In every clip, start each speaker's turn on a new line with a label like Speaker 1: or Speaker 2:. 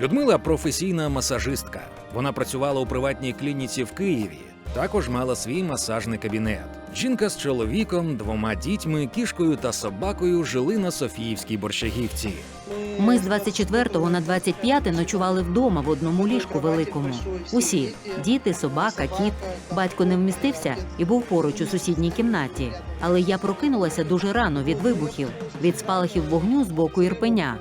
Speaker 1: Людмила професійна масажистка. Вона працювала у приватній клініці в Києві. Також мала свій масажний кабінет. Жінка з чоловіком, двома дітьми, кішкою та собакою жили на Софіївській борщагівці.
Speaker 2: Ми з 24 на 25 ночували вдома в одному ліжку великому. Усі діти, собака, кіт. Батько не вмістився і був поруч у сусідній кімнаті. Але я прокинулася дуже рано від вибухів, від спалахів вогню з боку Ірпеня.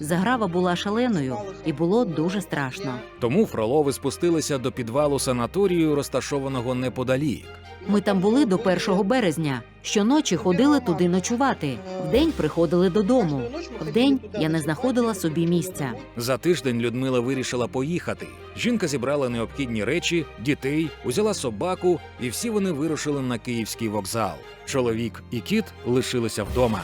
Speaker 2: Заграва була шаленою і було дуже страшно.
Speaker 1: Тому Фролови спустилися до підвалу санаторію, розташованого неподалік.
Speaker 2: Ми там були до 1 березня. Щоночі ходили туди ночувати. Вдень приходили додому. Вдень я не знаходила собі місця.
Speaker 1: За тиждень Людмила вирішила поїхати. Жінка зібрала необхідні речі, дітей, узяла собаку, і всі вони вирушили на київський вокзал. Чоловік і кіт лишилися вдома.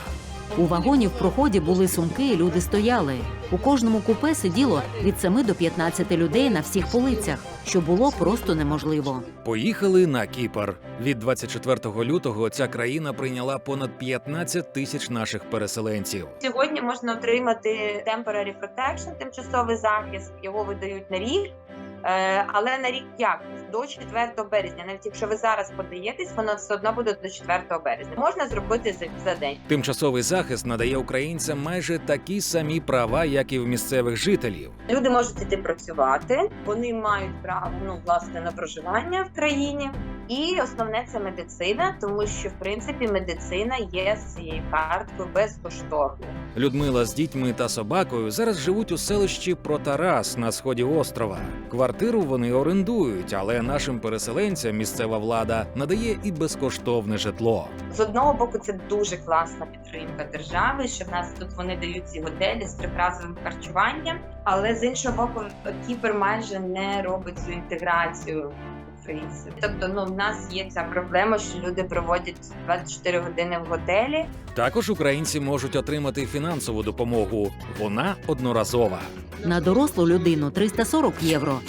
Speaker 2: У вагоні в проході були сумки, і люди стояли. У кожному купе сиділо від 7 до 15 людей на всіх полицях, що було просто неможливо.
Speaker 1: Поїхали на Кіпр. Від 24 лютого ця країна прийняла понад 15 тисяч наших переселенців.
Speaker 3: Сьогодні можна отримати temporary protection, тимчасовий захист. Його видають на рік. Е, Але на рік як до 4 березня, навіть якщо ви зараз подаєтесь, воно все одно буде до 4 березня. Можна зробити за, за день.
Speaker 1: Тимчасовий захист надає українцям майже такі самі права, як і в місцевих жителів.
Speaker 3: Люди можуть іти працювати, вони мають право ну власне на проживання в країні. І основне це медицина, тому що в принципі медицина є з цією карткою безкоштовною.
Speaker 1: Людмила з дітьми та собакою зараз живуть у селищі Протарас на сході острова. Квартиру вони орендують, але нашим переселенцям місцева влада надає і безкоштовне житло.
Speaker 3: З одного боку, це дуже класна підтримка держави, що в нас тут вони дають ці готелі з трьохразовим харчуванням. Але з іншого боку, Кіпр майже не робить цю інтеграцію українців. Тобто, ну в нас є ця проблема, що люди проводять 24 години в готелі.
Speaker 1: Також українці можуть отримати фінансову допомогу. Вона одноразова.
Speaker 2: На дорослу людину 340 євро.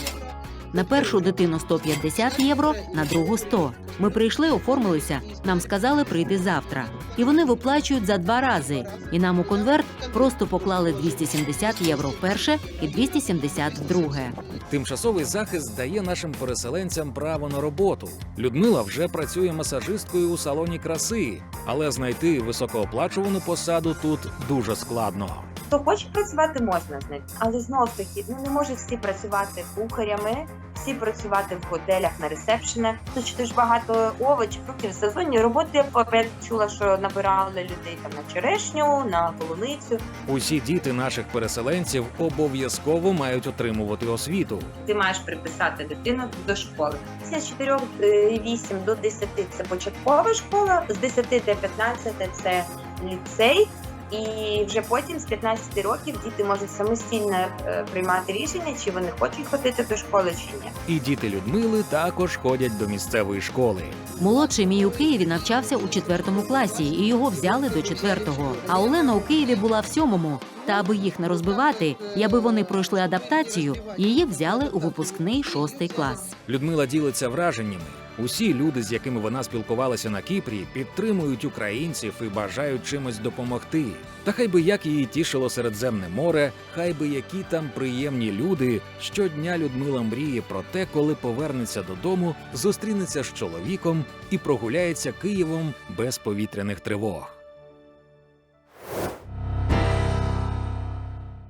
Speaker 2: На першу дитину 150 євро, на другу 100. Ми прийшли, оформилися. Нам сказали прийти завтра. І вони виплачують за два рази. І нам у конверт просто поклали 270 євро перше і 270 друге.
Speaker 1: Тимчасовий захист дає нашим переселенцям право на роботу. Людмила вже працює масажисткою у салоні краси, але знайти високооплачувану посаду тут дуже складно.
Speaker 3: Хто хоче працювати, можна знайти. Але знов таки ну не можуть всі працювати кухарями, всі працювати в готелях на ресепшенах. Тут дуже багато овочів, фруктів, сезонні роботи. Я опять чула, що набирали людей там на черешню, на полуницю.
Speaker 1: Усі діти наших переселенців обов'язково мають отримувати освіту.
Speaker 3: Ти маєш приписати дитину до школи. З 4 е, 8 до 10 – це початкова школа, з 10 до 15 – це ліцей. І вже потім з 15 років діти можуть самостійно е, приймати рішення, чи вони хочуть ходити до школи чи ні.
Speaker 1: І діти Людмили також ходять до місцевої школи.
Speaker 2: Молодший мій у Києві навчався у четвертому класі, і його взяли до четвертого. А Олена у Києві була в сьомому. Та аби їх не розбивати, і аби вони пройшли адаптацію, її взяли у випускний шостий клас.
Speaker 1: Людмила ділиться враженнями. Усі люди, з якими вона спілкувалася на Кіпрі, підтримують українців і бажають чимось допомогти. Та хай би як її тішило Середземне море, хай би які там приємні люди. Щодня Людмила мріє про те, коли повернеться додому, зустрінеться з чоловіком і прогуляється Києвом без повітряних тривог.